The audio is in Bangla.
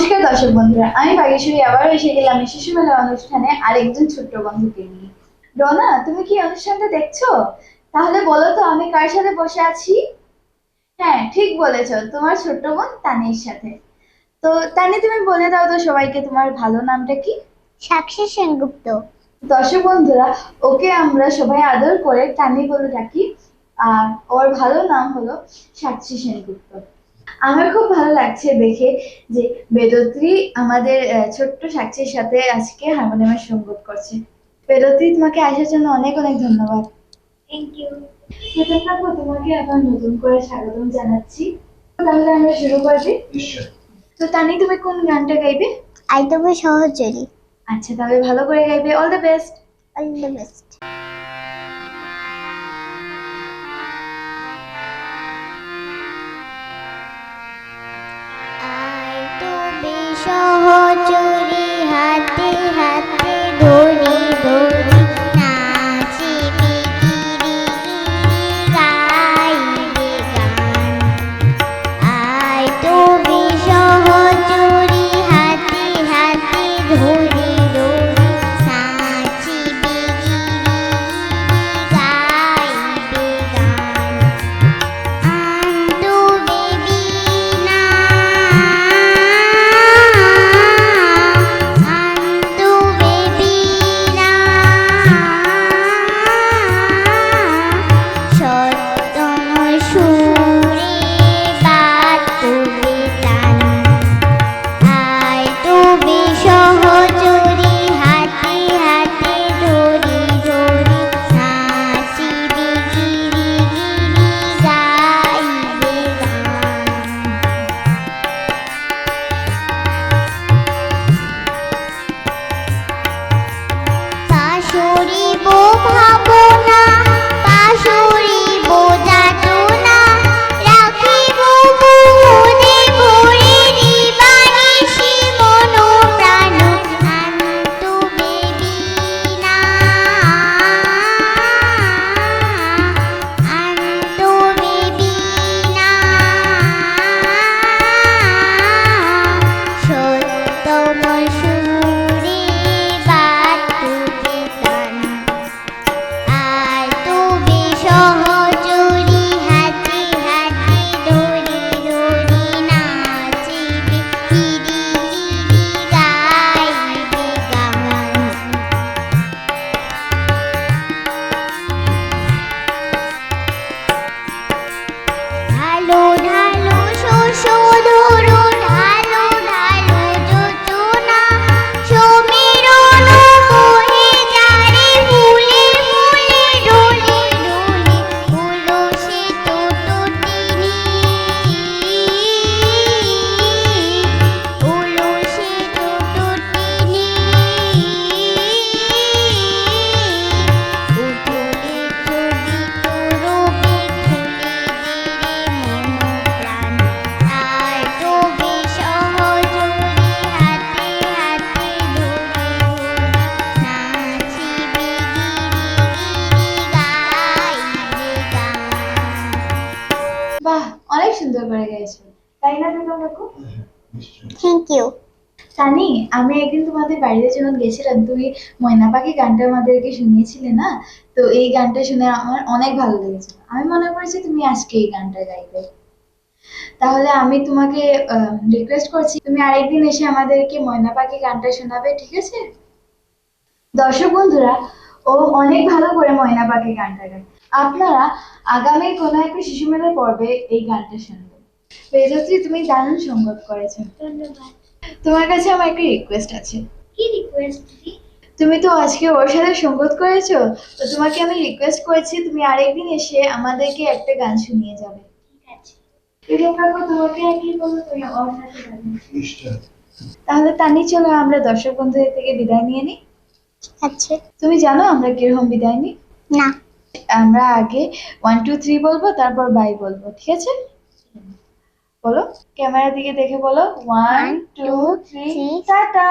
নমস্কার দর্শক বন্ধুরা আমি বাগেশ্বরী আবার এসে গেলাম এই শিশু মেলা অনুষ্ঠানে আরেকজন ছোট্ট বন্ধুকে নিয়ে। রনা তুমি কি অনুষ্ঠানটা দেখছ? তাহলে বলো তো আমি কার সাথে বসে আছি? হ্যাঁ ঠিক বলেছ তোমার ছোট্ট বোন তানির সাথে। তো তানি তুমি বলে দাও তো সবাইকে তোমার ভালো নামটা কি? সাক্ষী সেনগুপ্ত। দর্শক বন্ধুরা ওকে আমরা সবাই আদর করে টানি বলে ডাকি। আর ওর ভালো নাম হলো সাক্ষী সেনগুপ্ত। আমার খুব ভালো লাগছে দেখে যে বেদত্রী আমাদের আহ, ছোট্ট সাক্ষীর সাথে আজকে হারমোনিয়ামের সঙ্গত করছে। বেদত্রী তোমাকে আসার জন্য অনেক অনেক ধন্যবাদ। থ্যাংক ইউ চেতন তোমাকে আবার নতুন করে স্বাগতম জানাচ্ছি। তাহলে আমরা শুরু করছি তো তানি তুমি কোন গানটা গাইবে? আই তবে সহচরী। আচ্ছা তাহলে ভালো করে গাইবে। All the best all the best সুন্দর তাই না বেগম কাকু? থ্যাংক ইউ সানি আমি একদিন তোমাদের বাড়িতে যখন গেছিলাম তুমি ময়না পাখি গানটা আমাদেরকে শুনিয়েছিলে না? তো এই গানটা শুনে আমার অনেক ভালো লেগেছিল। আমি মনে করেছি তুমি আজকে এই গানটা গাইবে। তাহলে আমি তোমাকে রিকোয়েস্ট করছি তুমি আরেকদিন এসে আমাদেরকে ময়না পাখি গানটা শোনাবে ঠিক আছে? দর্শক বন্ধুরা ও অনেক ভালো করে ময়না পাখি গানটা গায়। আপনারা আগামী কোনো একটা শিশু মেলার পর্বে এই গানটা শুনবেন বেজশ্রী তুমি দারুণ সঙ্গত করেছ। ধন্যবাদ। তোমার কাছে আমার একটা রিকোয়েস্ট আছে। কি রিকোয়েস্ট তুমি তো আজকে ওর সাথে সঙ্গত করেছ তো তোমাকে আমি রিকোয়েস্ট করেছি তুমি আরেকদিন এসে আমাদেরকে একটা গান শুনিয়ে যাবে। ঠিক আছে। প্রিয় কাকু তোমাকে আর বলব? তুমি ওর সাথে গাবে। তাহলে তানি চলো আমরা দর্শক বন্ধুদের থেকে বিদায় নিয়ে নিই আছে তুমি জানো আমরা কীরকম বিদায় নিই? না। আমরা আগে ওয়ান টু থ্রি বলব তারপর বাই বলব ঠিক আছে? বলো ক্যামেরার দিকে দেখে বলো। One two three tata.